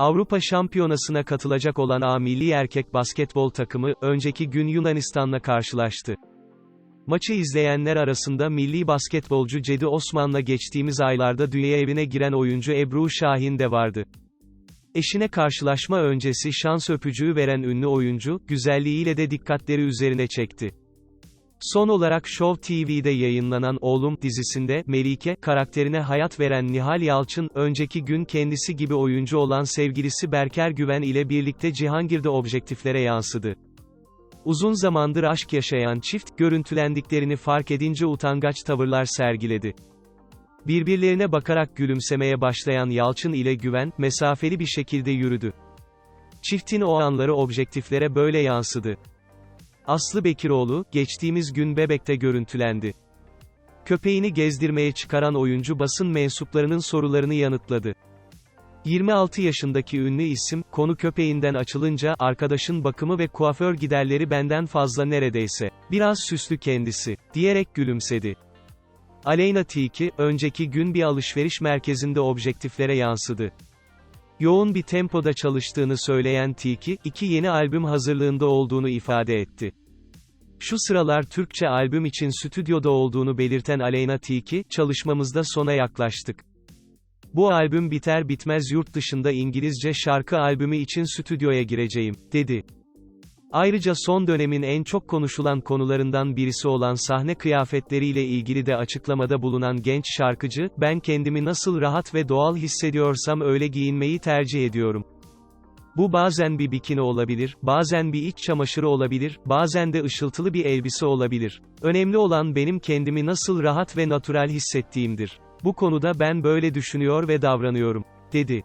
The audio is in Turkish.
Avrupa Şampiyonası'na katılacak olan A milli erkek basketbol takımı, önceki gün Yunanistan'la karşılaştı. Maçı izleyenler arasında milli basketbolcu Cedi Osman'la geçtiğimiz aylarda dünya evine giren oyuncu Ebru Şahin de vardı. Eşine karşılaşma öncesi şans öpücüğü veren ünlü oyuncu, güzelliğiyle de dikkatleri üzerine çekti. Son olarak Show TV'de yayınlanan Oğlum dizisinde Melike karakterine hayat veren Nihal Yalçın, önceki gün kendisi gibi oyuncu olan sevgilisi Berker Güven ile birlikte Cihangir'de objektiflere yansıdı. Uzun zamandır aşk yaşayan çift, görüntülendiklerini fark edince utangaç tavırlar sergiledi. Birbirlerine bakarak gülümsemeye başlayan Yalçın ile Güven, mesafeli bir şekilde yürüdü. Çiftin o anları objektiflere böyle yansıdı. Aslı Bekiroğlu, geçtiğimiz gün Bebek'te görüntülendi. Köpeğini gezdirmeye çıkaran oyuncu basın mensuplarının sorularını yanıtladı. 26 yaşındaki ünlü isim, konu köpeğinden açılınca, arkadaşın bakımı ve kuaför giderleri benden fazla neredeyse. Biraz süslü kendisi, diyerek gülümsedi. Aleyna Tilki, önceki gün bir alışveriş merkezinde objektiflere yansıdı. Yoğun bir tempoda çalıştığını söyleyen Tilki, iki yeni albüm hazırlığında olduğunu ifade etti. Şu sıralar Türkçe albüm için stüdyoda olduğunu belirten Aleyna Tilki, çalışmamızda sona yaklaştık. Bu albüm biter bitmez yurt dışında İngilizce şarkı albümü için stüdyoya gireceğim, dedi. Ayrıca son dönemin en çok konuşulan konularından birisi olan sahne kıyafetleriyle ilgili de açıklamada bulunan genç şarkıcı, ben kendimi nasıl rahat ve doğal hissediyorsam öyle giyinmeyi tercih ediyorum. Bu bazen bir bikini olabilir, bazen bir iç çamaşırı olabilir, bazen de ışıltılı bir elbise olabilir. Önemli olan benim kendimi nasıl rahat ve natürel hissettiğimdir. Bu konuda ben böyle düşünüyor ve davranıyorum, dedi.